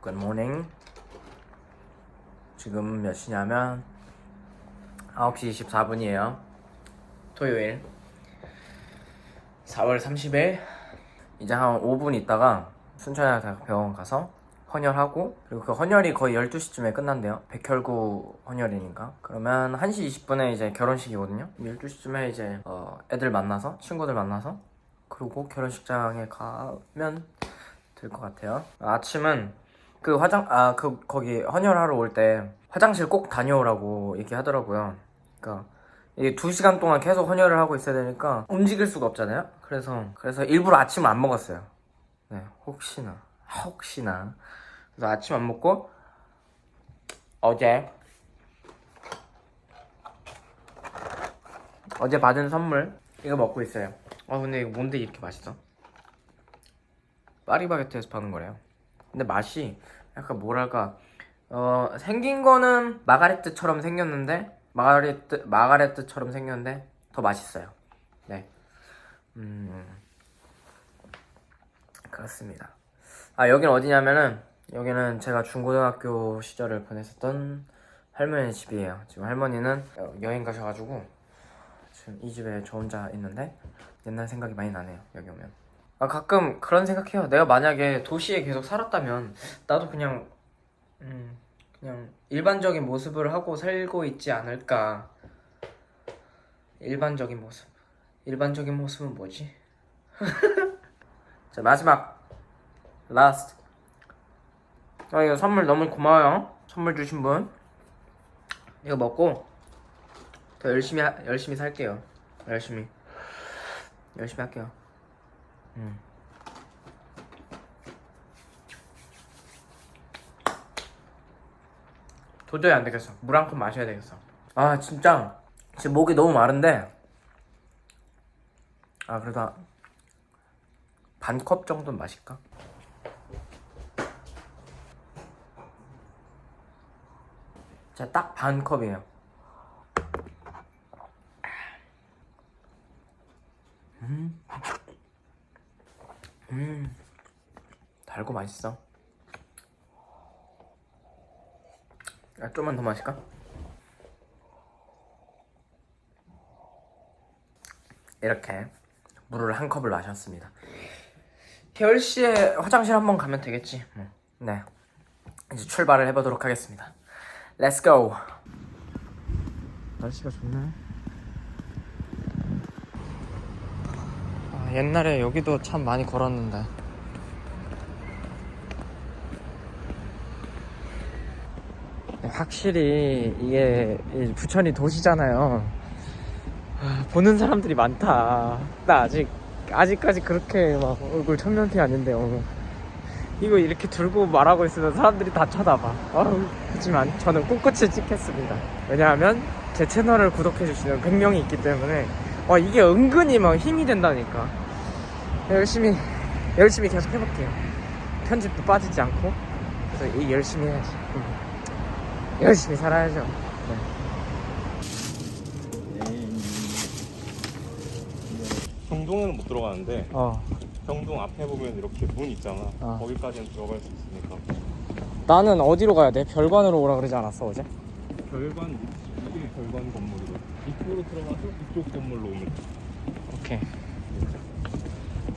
굿모닝 지금 몇 시냐면 9시 24분이에요. 토요일. 4월 30일. 이제 한 5분 있다가 순천의학병원 가서 헌혈하고 그리고 그 헌혈이 거의 12시쯤에 끝난대요. 백혈구 헌혈이니까. 그러면 1시 20분에 이제 결혼식이거든요. 12시쯤에 이제 어, 애들 만나서 친구들 만나서 그리고 결혼식장에 가면 될 것 같아요. 아침은 그 화장 아 그 거기 헌혈하러 올 때 화장실 꼭 다녀오라고 얘기하더라고요. 그러니까 이게 두 시간 동안 계속 헌혈을 하고 있어야 되니까 움직일 수가 없잖아요. 그래서 그래서 일부러 아침을 안 먹었어요. 네 혹시나 혹시나 그래서 아침 안 먹고 어제 어제 받은 선물 이거 먹고 있어요. 아 근데 이거 뭔데 이렇게 맛있어? 파리바게트에서 파는 거래요. 근데 맛이 약간 뭐랄까 어 생긴 거는 마가레트처럼 생겼는데 마가레트 마가레트처럼 생겼는데 더 맛있어요. 네. 음 그렇습니다. 아 여기는 어디냐면은 여기는 제가 중고등학교 시절을 보냈었던 할머니 집이에요. 지금 할머니는 어, 여행 가셔 가지고 지금 이 집에 저 혼자 있는데 옛날 생각이 많이 나네요. 여기 오면. 아 가끔 그런 생각해요. 내가 만약에 도시에 계속 살았다면 나도 그냥 음 그냥 일반적인 모습을 하고 살고 있지 않을까. 일반적인 모습. 일반적인 모습은 뭐지? 자 마지막 라스트. 아 이거 선물 너무 고마워요. 선물 주신 분. 이거 먹고 더 열심히 하- 열심히 살게요. 열심히 열심히 할게요. 음. 도저히 안 되겠어. 물 한 컵 마셔야 되겠어. 아 진짜 지금 목이 너무 마른데 아 그래도 반컵 정도는 마실까? 진짜 딱반 컵이에요. 음. 달고 맛있어. 아, 좀만 더 마실까? 이렇게 물을 한 컵을 마셨습니다. 10시에 화장실 한번 가면 되겠지? 뭐. 네. 이제 출발을 해보도록 하겠습니다. Go. 날씨가 좋네 옛날에 여기도 참 많이 걸었는데. 확실히 이게 이 부천이 도시잖아요. 아, 보는 사람들이 많다. 나 아직 아직까지 그렇게 막 얼굴 천면티 아닌데요 이거 이렇게 들고 말하고 있으면 사람들이 다 쳐다봐. 아우, 하지만 저는 꿋꿋이 찍겠습니다. 왜냐하면 제 채널을 구독해주시는 100명이 있기 때문에 와 이게 은근히 막 힘이 된다니까 열심히 열심히 계속 해볼게요 편집도 빠지지 않고 그래서 이 열심히 해야지 음. 열심히 살아야죠 네. 경동에는 못 들어가는데 어 경동 앞에 보면 이렇게 문 있잖아. 어. 거기까지는 들어갈 수 있으니까. 나는 어디로 가야 돼? 별관으로 오라 그러지 않았어 어제? 별관 이게 별관 건물이고 이쪽으로 들어가서 이쪽 건물로 오면 돼. 오케이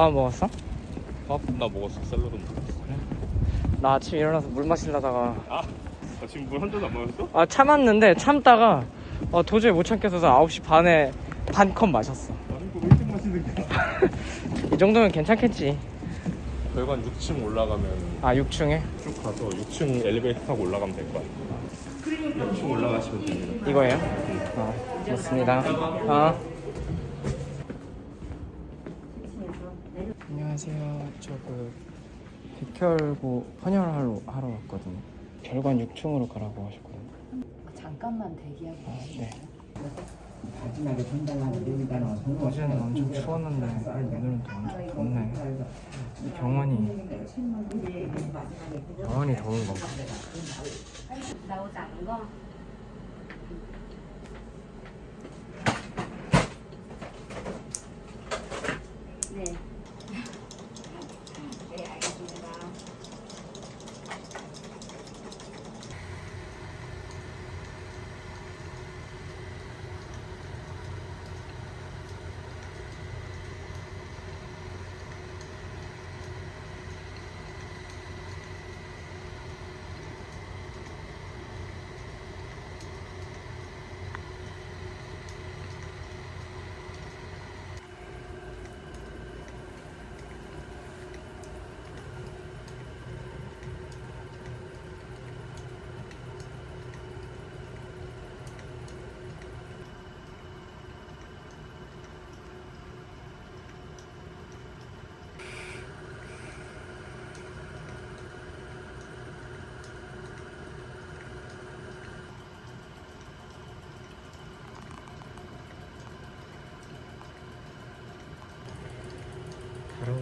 밥 먹었어? 밥 나 먹었어. 샐러드 먹었어. 나 아침 일어나서 물 마시려다가 아, 아 지금 물 한잔안 마셨어? 아 참았는데 참다가 어, 도저히 못 참겠어서 9시 반에 반 컵 마셨어 아니 이렇게 마시는 게? 이 정도면 괜찮겠지 별관 6층 올라가면 아 6층에? 쭉 가서 6층 엘리베이터 타고 올라가면 될 거야. 6층 올라가시면 됩니다. 이거예요? 어 좋습니다 어 안녕하세요. 저 그 백혈구 헌혈하러 하러 왔거든요. 별관 6층으로 가라고 하셨거든요. 잠깐만 대기하고 네. 마지막에 전달하는 손으로 어제는 엄청 추웠는데 오늘은 또 엄청 덥네 이 병원이 병원이 더운 건가? 네. 네, 알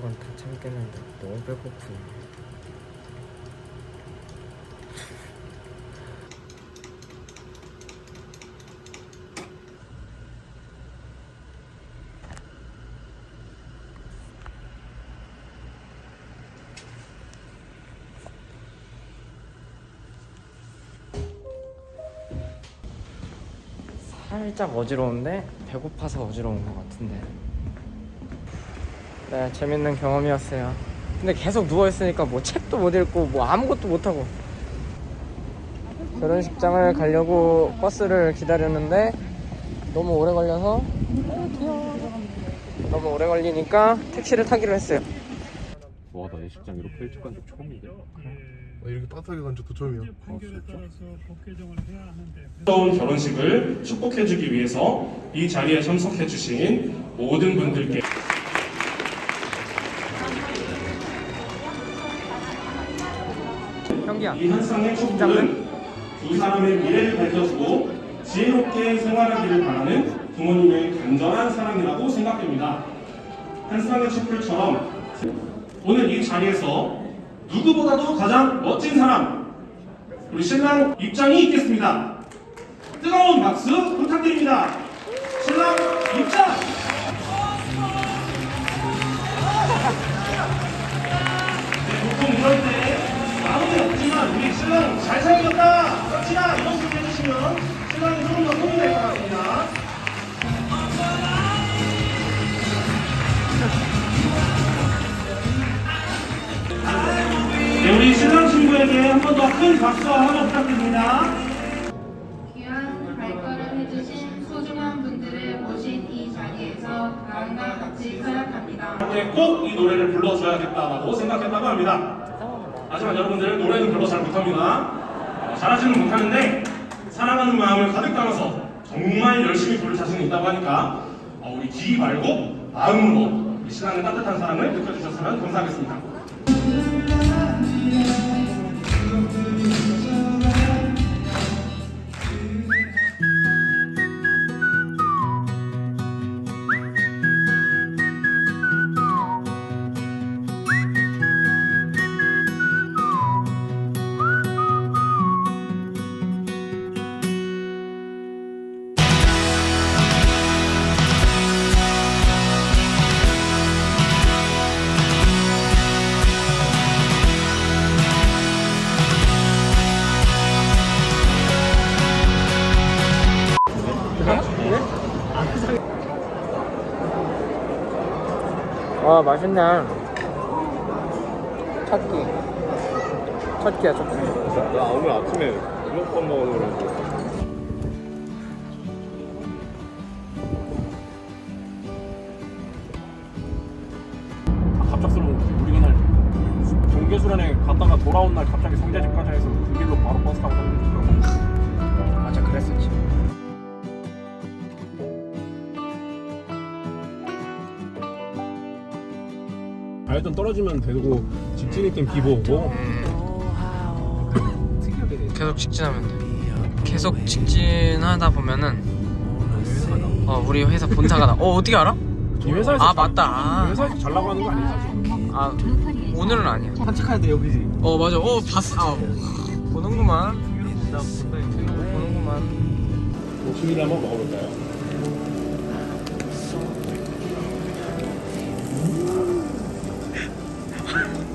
건 다 참겠는데 너무 배고프네. 살짝 어지러운데 배고파서 어지러운 것 같은데. 네, 재밌는 경험이었어요. 근데 계속 누워 있으니까 뭐 책도 못 읽고 뭐 아무것도 못 하고. 결혼식장을 가려고 버스를 기다렸는데 너무 오래 걸려서. 너무 오래 걸리니까 택시를 타기로 했어요. 와, 나 예식장 이렇게 일찍 간 적 처음인데. 아, 이렇게 따뜻하게 간 적도 처음이야. 아? 좋은 결혼식을 축복해주기 위해서 이 자리에 참석해주신 모든 분들께 형기야. 이한 쌍의 축복은 두 사람의 미래를 밝혀주고 지혜롭게 생활하기를 바라는 부모님의 간절한 사랑이라고 생각됩니다. 한 쌍의 촛불처럼 오늘 이 자리에서 누구보다도 가장 멋진 사람 우리 신랑 입장이 있겠습니다. 뜨거운 박수 부탁드립니다. 신랑 입장! 신부에게 한 번 더 큰 박수와 환호 부탁드립니다. 귀한 발걸음 해주신 소중한 분들을 모신 이 자리에서 다음과 같이 서약합니다. 꼭 이 노래를 불러줘야겠다라고 생각했다고 합니다. 하지만 여러분들 노래는 별로 잘 못합니다. 어, 잘하지는 못하는데 사랑하는 마음을 가득 담아서 정말 열심히 부를 자신이 있다고 하니까 어, 우리 귀 말고 마음으로 이 신랑의 따뜻한 사랑을 느껴주셨으면 감사하겠습니다. 와 맛있네. 첫 끼. 첫 끼야 첫 끼. 나 오늘 아침에 우럭밥 먹으려고 갑작스러운 거지. 우리가 날 동계수련회 갔다가 돌아온 날 갑자기 성자집까지 해서 그 길로 바로 버스 타고 가는 일단 떨어지면 되고 직진일 땐 비보고 계속 직진하면 돼. 계속 직진하다 보면은 어 우리 회사 본사가 나. 어 어떻게 알아? 이 회사에서 아, 잘- 맞다. 아. 회사에서 잘 나가는 거 아니야 아 오늘은 아니야. 산책하는데 여기지. 어 맞아. 어 봤어. 아, 보는구만. 나 보는구만. 고추를 한번 먹어볼까요? 음. Ha